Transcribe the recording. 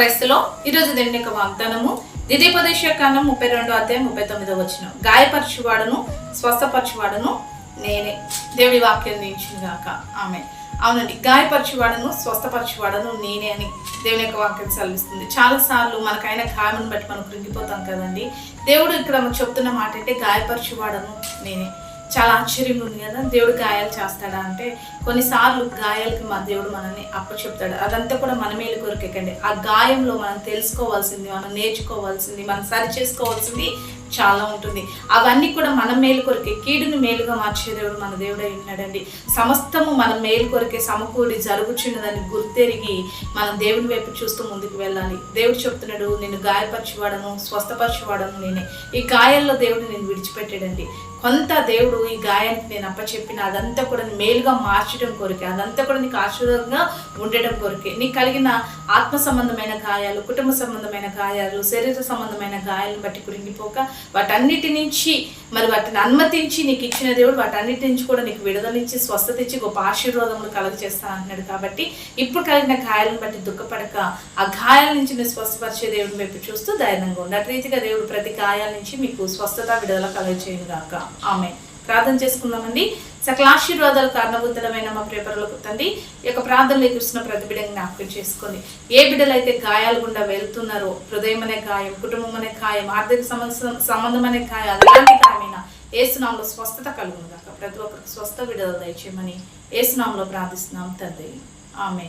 క్రైస్తలో ఈరోజు దేవుని యొక్క వాగ్దానము ద్వితీయపదేశ కాండం ముప్పై రెండో అధ్యాయం ముప్పై తొమ్మిదో వచ్చిన గాయపరచువాడను స్వస్థపరచువాడను నేనే. దేవుడి వాక్యం దించింది గాక ఆమె అవునండి గాయపరచువాడను స్వస్థపరచువాడను నేనే అని దేవుని యొక్క వాక్యం సెలవిస్తుంది. చాలా సార్లు మనకైన గాయమును బట్టి మనం కృంగిపోతాం కదండి. దేవుడు ఇక్కడ చెప్తున్న మాట అంటే గాయపరచువాడను నేనే. చాలా ఆశ్చర్యం ఉంది కదా దేవుడు గాయాలు చేస్తాడా అంటే కొన్నిసార్లు గాయాలకి మా దేవుడు మనల్ని అప్పచెప్తాడు. అదంతా కూడా మన మేలు కొరకెక్కండి ఆ గాయంలో మనం తెలుసుకోవాల్సింది మనం నేర్చుకోవాల్సింది మనం సరి చేసుకోవాల్సింది చాలా ఉంటుంది. అవన్నీ కూడా మన మేలు కొరకే కీడుని మేలుగా మార్చే దేవుడు మన దేవుడై ఉన్నాడండి. సమస్తము మన మేలు కొరకే సమకూడి జరుగుచున్నదని గుర్తెరిగి మనం దేవుని వైపు చూస్తూ ముందుకు వెళ్ళాలి. దేవుడు చెప్తున్నాడు నేను గాయపరచువాడను స్వస్థపరచువాడను నేనే. ఈ గాయాల్లో దేవుడు నేను విడిచిపెట్టాడండి. కొంత దేవుడు ఈ గాయానికి నేను అప్పచెప్పిన అదంతా కూడా మేలుగా మార్చడం కొరకే అదంతా కూడా నీకు ఆశీర్వాదంగా ఉండటం కొరకే. నీకు కలిగిన ఆత్మ సంబంధమైన గాయాలు కుటుంబ సంబంధమైన గాయాలు శరీర సంబంధమైన గాయాలను బట్టి కురింగిపోక వాటన్నిటి నుంచి మరి వాటిని అనుమతించి నీకు ఇచ్చిన దేవుడు వాటన్నిటి నుంచి కూడా నీకు విడుదలిచ్చి స్వస్థత ఇచ్చి గొప్ప ఆశీర్వాదములు కలుగ చేస్తా అంటున్నాడు కాబట్టి ఇప్పుడు కలిగిన గాయాలను బట్టి దుఃఖపడక ఆ గాయాల నుంచి నువ్వు స్వస్థపరిచే దేవుడిని వైపు చూస్తూ ధైర్యంగా ఉండు అటు రీతిగా దేవుడు ప్రతి గాయాల నుంచి మీకు స్వస్థత విడుదల కలగ చేయను గాక ఆమె ప్రార్థన చేసుకుందామండి. సకల ఆశీర్వాదాలు మా ప్రేపరలకు తండ్రి ఈ యొక్క ప్రార్థనలో చూస్తున్న ప్రతి బిడ్డని జ్ఞాపకం చేసుకోండి. ఏ బిడ్డలైతే గాయాల గుండా వెళ్తున్నారో హృదయం అనే గాయం కుటుంబం అనే గాయం ఆర్థిక సంబంధం సంబంధం అనే గాయం అలాంటి గాయమైన ఏసునాంలో స్వస్థత కలుగును కాక ప్రతి ఒక్కరికి స్వస్థ విడుదల దయచేయమని ఏసునాంలో ప్రార్థిస్తున్నాం తండ్రి. ఆమె